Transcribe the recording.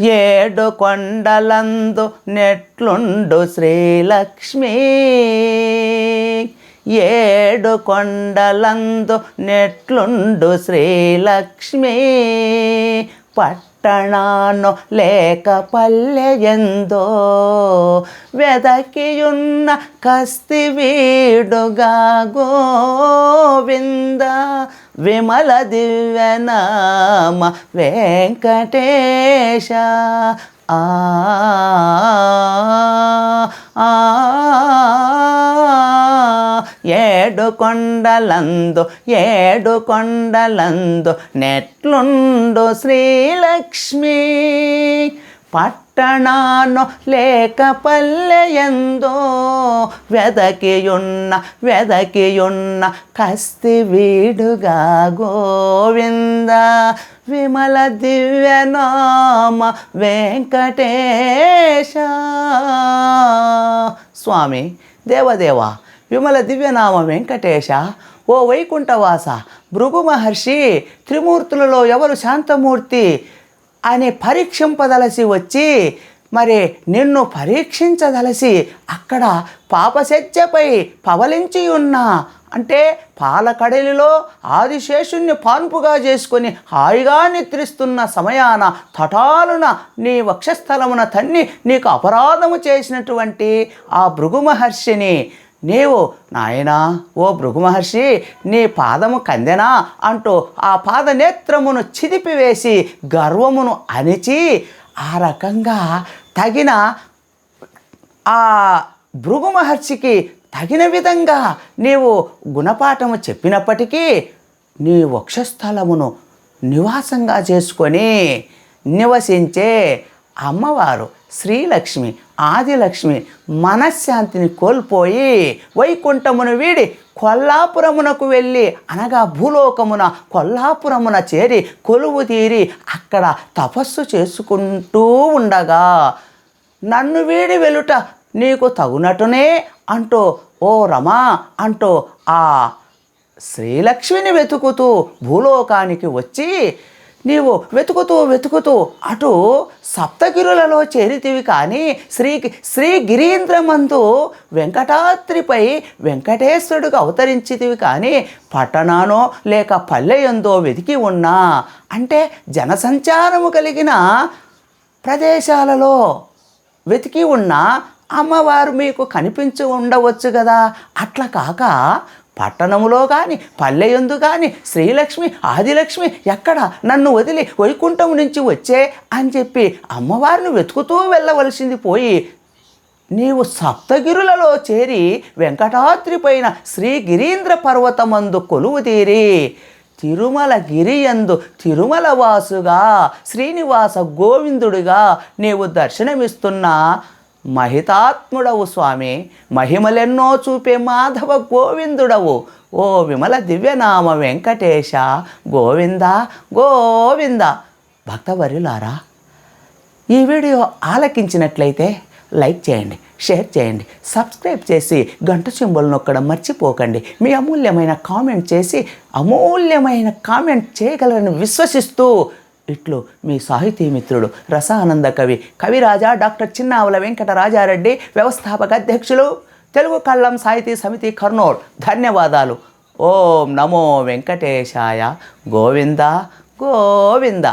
ఏడు కొండలందు నెట్లుండు శ్రీలక్ష్మి. ఏడు కొండలందు నెట్లుండు శ్రీలక్ష్మి. పట్టణాను లేక పల్లెయందో వెదకియున్న కస్తి వీడుగా గోవింద విమల దివ్యనామ వెంకటేశ. ఆ ఆ. ఏడు కొండలందు ఏడు కొండలందు నెట్లుండు శ్రీలక్ష్మి. పట్టణాను లేక పల్లెయందో వెదకియున్న వెదకియున్న కస్తి వీడుగా గోవింద. విమల దివ్యనామ వెంకటేశ. స్వామి దేవదేవా విమల దివ్యనామ వెంకటేశ ఓ వైకుంఠవాస భృగు మహర్షి త్రిమూర్తులలో ఎవరు శాంతమూర్తి అని పరీక్షింపదలసి వచ్చి మరి నిన్ను పరీక్షించదలసి అక్కడ పాపశత్యపై పవలించి ఉన్నా అంటే పాలకడలిలో ఆదిశేషుణ్ణి పాన్పుగా చేసుకొని హాయిగా నిద్రిస్తున్న సమయాన తటాలున నీ వక్షస్థలమున తన్ని నీకు అపరాధము చేసినటువంటి ఆ భృగు మహర్షిని నీవు నాయనా ఓ భృగుమహర్షి నీ పాదము కందెనా అంటూ ఆ పాదనేత్రమును చిదిపివేసి గర్వమును అణిచి ఆ రకంగా తగిన ఆ భృగు మహర్షికి తగిన విధంగా నీవు గుణపాఠము చెప్పినప్పటికీ నీ వక్షస్థలమును నివాసంగా చేసుకొని నివసించే అమ్మవారు శ్రీలక్ష్మి ఆదిలక్ష్మి మనశ్శాంతిని కోల్పోయి వైకుంఠమును వీడి కొల్లాపురమునకు వెళ్ళి అనగా భూలోకమున కొల్లాపురమున చేరి కొలువు తీరి అక్కడ తపస్సు చేసుకుంటూ ఉండగా నన్ను వీడి వెలుట నీకు తగునటునే? అంటూ ఓ రమా అంటూ ఆ శ్రీలక్ష్మిని వెతుకుతూ భూలోకానికి వచ్చి నీవు వెతుకుతూ వెతుకుతూ అటు సప్తగిరులలో చేరితివి కానీ శ్రీ శ్రీ గిరీంద్రమందు వెంకటాద్రిపై వెంకటేశ్వరుడుగా అవతరించితివి కానీ పట్టణానో లేక పల్లెయందో వెతికి ఉన్నా. అంటే జనసంచారము కలిగిన ప్రదేశాలలో వెతికి ఉన్న అమ్మవారు మీకు కనిపించి ఉండవచ్చు కదా. అట్లా కాక పట్టణములో కానీ పల్లెయందు కానీ శ్రీలక్ష్మి ఆదిలక్ష్మి ఎక్కడ నన్ను వదిలి వైకుంఠం నుంచి వచ్చే అని చెప్పి అమ్మవారిని వెతుకుతూ వెళ్ళవలసింది పోయి నీవు సప్తగిరులలో చేరి వెంకటాద్రి పైన శ్రీ గిరీంద్ర పర్వతమందు కొలువు తీరి తిరుమల గిరియందు తిరుమల వాసుగా శ్రీనివాస గోవిందుడిగా నీవు దర్శనమిస్తున్నా మహితాత్ముడవు స్వామి మహిమలెన్నో చూపే మాధవ గోవిందుడవు. ఓ విమల దివ్యనామ వెంకటేశ గోవింద గోవింద. భక్తవర్యులారా ఈ వీడియో ఆలకించినట్లయితే లైక్ చేయండి షేర్ చేయండి సబ్స్క్రైబ్ చేసి గంట సింబల్ నొక్కడం మర్చిపోకండి. మీ అమూల్యమైన కామెంట్ చేసి అమూల్యమైన కామెంట్ చేయగలరని విశ్వసిస్తూ ఇట్లు మీ సాహితీ మిత్రుడు రసానంద కవి. కవిరాజా డాక్టర్ చిన్నావుల వెంకటరాజారెడ్డి వ్యవస్థాపక అధ్యక్షులు తెలుగు కళ్ళం సాహితీ సమితి కర్నూల్. ధన్యవాదాలు. ఓం నమో వెంకటేశాయ. గోవింద గోవింద.